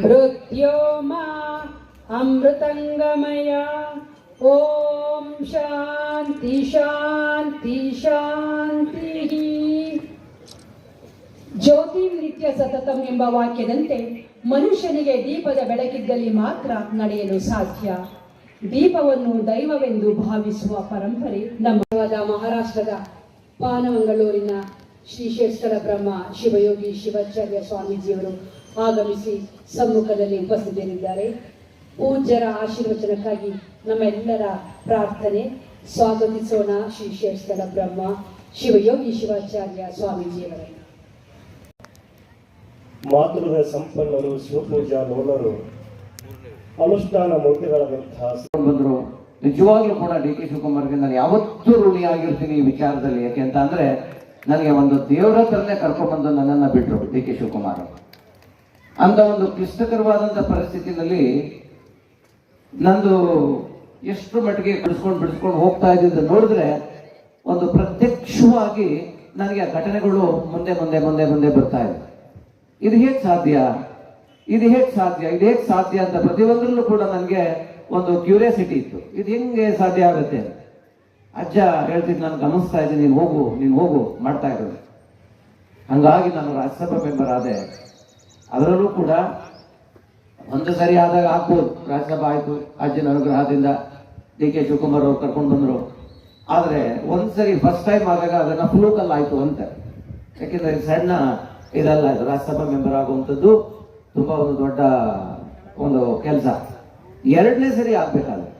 ಮೃತ್ಯೋಮಾ ಅಮೃತಂಗಮಯ ಓಂ ಶಾಂತಿ ಶಾಂತಿ ಶಾಂತಿ ಜ್ಯೋತಿ ನಿತ್ಯ ಸತತಂ ಎಂಬ ವಾಕ್ಯದಂತೆ ಮನುಷ್ಯನಿಗೆ ದೀಪದ ಬೆಳಕಿದ್ದಲ್ಲಿ ಮಾತ್ರ ನಡೆಯಲು ಸಾಧ್ಯ. ದೀಪವನ್ನು ದೈವವೆಂದು ಭಾವಿಸುವ ಪರಂಪರೆ ನಮ್ಮವಾದ ಮಹಾರಾಷ್ಟ್ರದ ಪಾನಮಂಗಳೂರಿನ ಶ್ರೀ ಶ್ರೇಷ್ಠರ ಬ್ರಹ್ಮ ಶಿವಯೋಗಿ ಶಿವಾಚಾರ್ಯ ಸ್ವಾಮೀಜಿಯವರು ಆಗಮಿಸಿ ಸಮ್ಮುಖದಲ್ಲಿ ಉಪಸ್ಥಿತರಿದ್ದಾರೆ. ಪೂಜ್ಯರ ಆಶೀರ್ವಚನಕ್ಕಾಗಿ ನಮ್ಮೆಲ್ಲರ ಪ್ರಾರ್ಥನೆ ಸ್ವಾಗತಿಸೋಣ ಶ್ರೀ ಶೇಷ್ಠರ ಬ್ರಹ್ಮ ಶಿವಯೋಗಿ ಶಿವಾಚಾರ್ಯ ಸ್ವಾಮೀಜಿಯವರನ್ನು ಮಾತೃದ ಸಂಪನ್ನರು ಶಿವಪೂಜಾ ಲೋಲರು ಅನುಷ್ಠಾನ ಮೂರ್ತಿಗಳಾದಂತಹ ಬಂದರು. ನಿಜವಾಗ್ಲೂ ಕೂಡ ಡಿ ಕೆ ಶಿವಕುಮಾರ್ಗೆ ನಾನು ಯಾವತ್ತೂ ಋಣಿಯಾಗಿರ್ತೀನಿ ಈ ವಿಚಾರದಲ್ಲಿ. ಯಾಕೆ ಅಂತ ಅಂದ್ರೆ ನನಗೆ ಒಂದು ದೇವರ ಹತ್ರನೇ ಕರ್ಕೊಂಡ್ಬಂದು ನನ್ನನ್ನು ಬಿಟ್ರು ಡಿ ಕೆ ಶಿವಕುಮಾರ್ ಅಂತ ಒಂದು ಕ್ಲಿಷ್ಟಕರವಾದಂಥ ಪರಿಸ್ಥಿತಿನಲ್ಲಿ ನಂದು ಎಷ್ಟು ಮಟ್ಟಿಗೆ ಬಿಡಿಸ್ಕೊಂಡು ಬಿಡಿಸ್ಕೊಂಡು ಹೋಗ್ತಾ ಇದ್ದಿದ್ದು ನೋಡಿದ್ರೆ ಒಂದು ಪ್ರತ್ಯಕ್ಷವಾಗಿ ನನಗೆ ಆ ಘಟನೆಗಳು ಮುಂದೆ ಮುಂದೆ ಮುಂದೆ ಮುಂದೆ ಬರ್ತಾ ಇದೆ. ಇದು ಹೇಗೆ ಸಾಧ್ಯ? ಇದು ಹೇಗೆ ಸಾಧ್ಯ? ಇದು ಹೇಗೆ ಸಾಧ್ಯ ಅಂತ ಪ್ರತಿಯೊಂದರಲ್ಲೂ ಕೂಡ ನನಗೆ ಒಂದು ಕ್ಯೂರಿಯಾಸಿಟಿ ಇತ್ತು. ಇದು ಹೆಂಗೆ ಸಾಧ್ಯ ಆಗುತ್ತೆ ಅಜ್ಜ ಹೇಳ್ತಿದ್ದು ನಾನು ಗಮನಿಸ್ತಾ ಇದ್ದೀನಿ, ನೀನು ಹೋಗು ನೀನು ಹೋಗು ಮಾಡ್ತಾ ಇರೋದು. ಹಂಗಾಗಿ ನಾನು ರಾಜ್ಯಸಭಾ ಮೆಂಬರ್ ಆದೆ. ಅದರಲ್ಲೂ ಕೂಡ ಒಂದು ಸರಿ ಆದಾಗ ಹಾಕ್ಬೋದು ರಾಜ್ಯಸಭಾ ಆಯಿತು ಅಜ್ಜನ ಅನುಗ್ರಹದಿಂದ ಡಿ ಕೆ ಶಿವಕುಮಾರ್ ಅವರು ಕರ್ಕೊಂಡು ಬಂದರು. ಆದರೆ ಒಂದು ಸರಿ ಫಸ್ಟ್ ಟೈಮ್ ಆದಾಗ ಅದನ್ನು ಫ್ಲೂಕಲ್ಲಿ ಆಯಿತು ಅಂತ. ಯಾಕೆಂದರೆ ಸಣ್ಣ ಇದಲ್ಲ, ಇದು ರಾಜ್ಯಸಭಾ ಮೆಂಬರ್ ಆಗುವಂಥದ್ದು ತುಂಬ ಒಂದು ದೊಡ್ಡ ಒಂದು ಕೆಲಸ. ಎರಡನೇ ಸರಿ ಆಗಬೇಕಾದ್ರೆ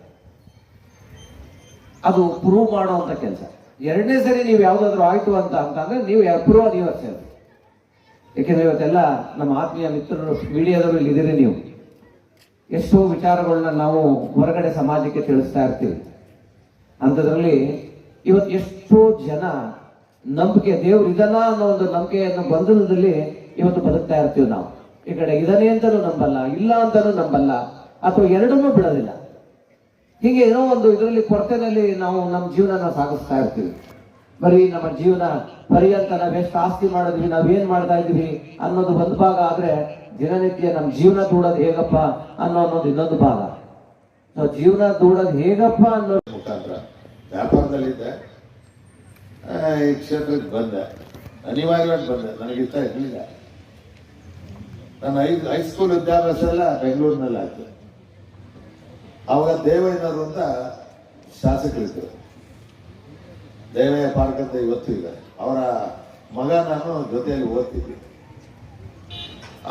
ಅದು ಪ್ರೂವ್ ಮಾಡುವಂಥ ಕೆಲಸ. ಎರಡನೇ ಸರಿ ನೀವು ಯಾವುದಾದ್ರೂ ಆಯಿತು ಅಂತ, ಅಂತಂದ್ರೆ ನೀವು ಅಪ್ರೂವ್ ಅನಿವರ್ಸರಿ ಅದು ಯಾಕೆಂದ್ರೆ ಇವತ್ತೆಲ್ಲ ನಮ್ಮ ಆತ್ಮೀಯ ಮಿತ್ರರು, ಮೀಡಿಯಾದವರು ಇಲ್ಲಿ ಇದ್ದೀರಿ ನೀವು. ಎಷ್ಟೋ ವಿಚಾರಗಳನ್ನ ನಾವು ಹೊರಗಡೆ ಸಮಾಜಕ್ಕೆ ತಿಳಿಸ್ತಾ ಇರ್ತೀವಿ. ಅಂಥದ್ರಲ್ಲಿ ಇವತ್ತು ಎಷ್ಟೋ ಜನ ನಂಬಿಕೆ, ದೇವ್ರು ಇದನ್ನ ಅನ್ನೋ ಒಂದು ನಂಬಿಕೆಯನ್ನು ಬಂಧನದಲ್ಲಿ ಇವತ್ತು ಬದುಕ್ತಾ ಇರ್ತೀವಿ ನಾವು. ಈ ಕಡೆ ಇದನ್ನೇ ಅಂತಲೂ ನಂಬಲ್ಲ, ಇಲ್ಲ ಅಂತಲೂ ನಂಬಲ್ಲ, ಅಥವಾ ಎರಡನ್ನೂ ಬಿಡೋದಿಲ್ಲ. ಹೀಗೆ ಏನೋ ಒಂದು ಇದರಲ್ಲಿ ಕೊರತೆನಲ್ಲಿ ನಾವು ನಮ್ಮ ಜೀವನ ಸಾಗಿಸ್ತಾ ಇರ್ತೀವಿ. ಬರೀ ನಮ್ಮ ಜೀವನ ಪರ್ಯಂತ ನಾವೆಷ್ಟು ಆಸ್ತಿ ಮಾಡಿದ್ವಿ, ನಾವೇನ್ ಮಾಡ್ತಾ ಇದ್ವಿ ಅನ್ನೋದು ಒಂದು ಭಾಗ ಆದ್ರೆ ದಿನನಿತ್ಯ ನಮ್ಮ ಜೀವನ ದೂಡೋದು ಹೇಗಪ್ಪ ಅನ್ನೋ ಅನ್ನೋದು ಇನ್ನೊಂದು ಭಾಗ. ನಾವು ಜೀವನ ದೂಡೋದು ಹೇಗಪ್ಪ ಅನ್ನೋ ಮುಖಾಂತರ ವ್ಯಾಪಾರದಲ್ಲಿದ್ದೆ. ಈ ಕ್ಷೇತ್ರಕ್ಕೆ ಬಂದೆ. ಅನಿವಾರ್ಯವಾಗಿ ಬಂದೆ. ನನಗೆ ಇಷ್ಟ ಇರಲಿಲ್ಲ. ನನ್ನ ಹೈ ಹೈಸ್ಕೂಲ್ ವಿದ್ಯಾಭ್ಯಾಸ ಎಲ್ಲ ಬೆಂಗಳೂರಿನಲ್ಲಿ ಆಯ್ತು ಅವಾಗ ದೇವಯ್ಯನವರು ಅಂತ ಶಾಸಕರಿದ್ದರು. ದೇವಯ್ಯ ಪಾರ್ಕ್ ಅಂತ ಇವತ್ತು ಇದೆ. ಅವರ ಮಗ ನಾನು ಜೊತೆಯಲ್ಲಿ ಓದ್ತಿದ್ದೆ.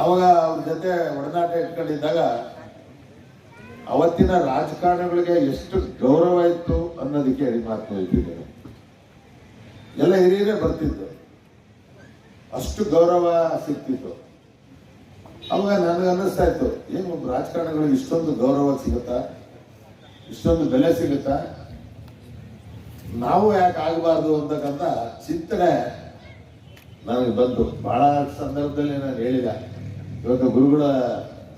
ಅವಾಗ ಅವ್ರ ಜೊತೆ ಒಡನಾಟ ಇಟ್ಕೊಂಡಿದ್ದಾಗ ಅವತ್ತಿನ ರಾಜಕಾರಣಿಗಳಿಗೆ ಎಷ್ಟು ಗೌರವ ಇತ್ತು ಅನ್ನೋದಕ್ಕೆ ಮಾತು ಹೇಳ್ತಿದ್ದೇನೆ ಎಲ್ಲ ಹಿರಿಯರೇ ಬರ್ತಿತ್ತು ಅಷ್ಟು ಗೌರವ ಸಿಗ್ತಿತ್ತು ಅವಾಗ ನನಗೆ ಅನ್ನಿಸ್ತಾ ಇತ್ತು, ಏನು ರಾಜಕಾರಣಿಗಳಿಗೆ ಇಷ್ಟೊಂದು ಗೌರವ ಸಿಗುತ್ತಾ? ಇಷ್ಟೊಂದು ಬೆಲೆ ಸಿಗುತ್ತಾ? ನಾವು ಯಾಕೆ ಆಗಬಾರ್ದು ಅಂತಕ್ಕಂಥ ಚಿಂತನೆ ನನಗೆ ಬಂತು. ಬಹಳ ಸಂದರ್ಭದಲ್ಲಿ ನಾನು ಹೇಳಿದ. ಇವತ್ತು ಗುರುಗಳ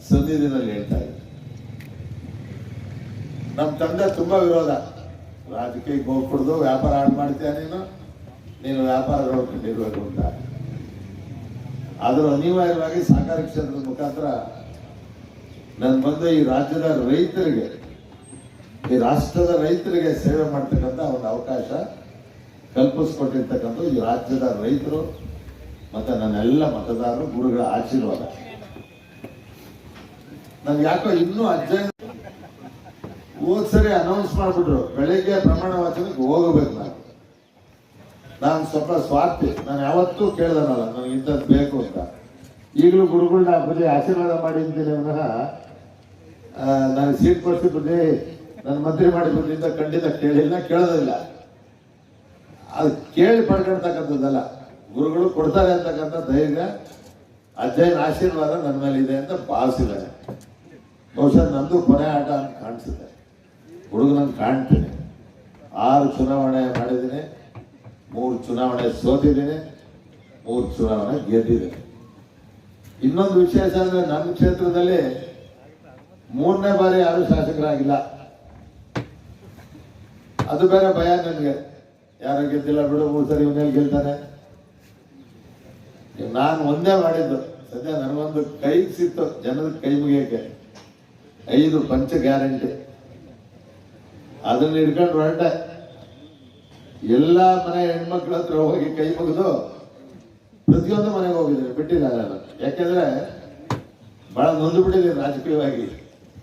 ಸನ್ನಿಧಿನಲ್ಲಿ ಹೇಳ್ತಾ ಇದ್ದೆ. ನಮ್ಮ ತಂದೆ ತುಂಬ ವಿರೋಧ. ರಾಜಕೀಯಕ್ಕೆ ಹೋಗ್ಬಿಡ್ದು ವ್ಯಾಪಾರ ಹಾಳು ಮಾಡ್ತೀಯ ನೀನು? ನೀನು ವ್ಯಾಪಾರ ನೋಡ್ಕೊಂಡಿರ್ಬೇಕು ಅಂತ. ಆದರೂ ಅನಿವಾರ್ಯವಾಗಿ ಸಹಕಾರ ಕ್ಷೇತ್ರದ ಮುಖಾಂತರ ನಾನು ಬಂದು ಈ ರಾಜ್ಯದ ರೈತರಿಗೆ ಈ ರಾಷ್ಟ್ರದ ರೈತರಿಗೆ ಸೇವೆ ಮಾಡ್ತಕ್ಕಂಥ ಒಂದು ಅವಕಾಶ ಕಲ್ಪಿಸ್ಕೊಟ್ಟಿರ್ತಕ್ಕಂಥ ಈ ರಾಜ್ಯದ ರೈತರು ಮತ್ತೆ ನನ್ನೆಲ್ಲ ಮತದಾರರು ಗುರುಗಳ ಆಶೀರ್ವಾದ. ನನ್ಗೆ ಯಾಕೋ ಇನ್ನೂ ಅಜ್ಜ ಹೋದ್ ಸರಿ ಅನೌನ್ಸ್ ಮಾಡ್ಬಿಟ್ರು. ಬೆಳಿಗ್ಗೆ ಪ್ರಮಾಣ ವಾಚನಕ್ಕೆ ಹೋಗಬೇಕು ನಾನು. ನಾನು ಸ್ವಲ್ಪ ಸ್ವಾರ್ಥಿ. ನಾನು ಯಾವತ್ತೂ ಕೇಳ್ದನಲ್ಲ ನನಗೆ ಇಂಥದ್ದು ಬೇಕು ಅಂತ. ಈಗಲೂ ಗುರುಗಳನ್ನ ಬರೀ ಆಶೀರ್ವಾದ ಮಾಡಿದ್ದೀನಿ ನಾನು ಸೀಟ್ ಕೊಡ್ತಿದ್ದೆ ನನ್ನ ಮಂತ್ರಿ ಮಾಡಿ ಬಂದಿದ್ದ ಖಂಡಿತ ಕೇಳಿಲ್ಲ, ಕೇಳೋದಿಲ್ಲ. ಅದು ಕೇಳಿ ಪಡ್ಕೊಳ್ತಕ್ಕಂಥದ್ದಲ್ಲ. ಗುರುಗಳು ಕೊಡ್ತಾರೆ ಅಂತಕ್ಕಂಥ ಧೈರ್ಯ ಅಧ್ಯಯನ ಆಶೀರ್ವಾದ ನನ್ನ ಮೇಲೆ ಇದೆ ಅಂತ ಭಾವಿಸಿದ್ದಾರೆ. ಬಹುಶಃ ನಂದು ಕೊನೆ ಆಟ ಅಂತ ಕಾಣಿಸುತ್ತೆ ಹುಡುಗನನ್ನು ಕಾಣ್ತೀನಿ. ಆರು ಚುನಾವಣೆ ಮಾಡಿದ್ದೀನಿ, ಮೂರು ಚುನಾವಣೆ ಸೋತಿದ್ದೀನಿ, ಮೂರು ಚುನಾವಣೆ ಗೆದ್ದಿದ್ದೀನಿ. ಇನ್ನೊಂದು ವಿಶೇಷ ಅಂದರೆ ನಮ್ಮ ಕ್ಷೇತ್ರದಲ್ಲಿ ಮೂರನೇ ಬಾರಿ ಯಾರು ಶಾಸಕರಾಗಿಲ್ಲ. ಅದು ಬೇರೆ ಭಯ ನನಗೆ. ಯಾರೋ ಗೆದ್ದಿಲ್ಲ ಬಿಡು ಮೂರು ಸರಿ ಇವನಲ್ಲಿ ಗೆಲ್ತಾನೆ ನಾನು ಒಂದೇ ಮಾಡಿದ್ದು. ಸದ್ಯ ನನಗೊಂದು ಕೈ ಸಿಕ್ತು ಜನದ ಕೈ ಮುಗಿಯಕ್ಕೆ ಐದು ಪಂಚ ಗ್ಯಾರಂಟಿ. ಅದನ್ನ ಹಿಡ್ಕೊಂಡು ಹೊರಟೆ. ಎಲ್ಲ ಮನೆ ಹೆಣ್ಮಕ್ಳ ಹತ್ರ ಹೋಗಿ ಕೈ ಮುಗಿದು ಪ್ರತಿಯೊಂದು ಮನೆಗೆ ಹೋಗಿದ್ದೀನಿ. ಬಿಟ್ಟಿಲ್ಲ ಯಾಕೆಂದ್ರೆ ಬಹಳ ನೊಂದು ಬಿಟ್ಟಿದ್ದೀನಿ ರಾಜಕೀಯವಾಗಿ.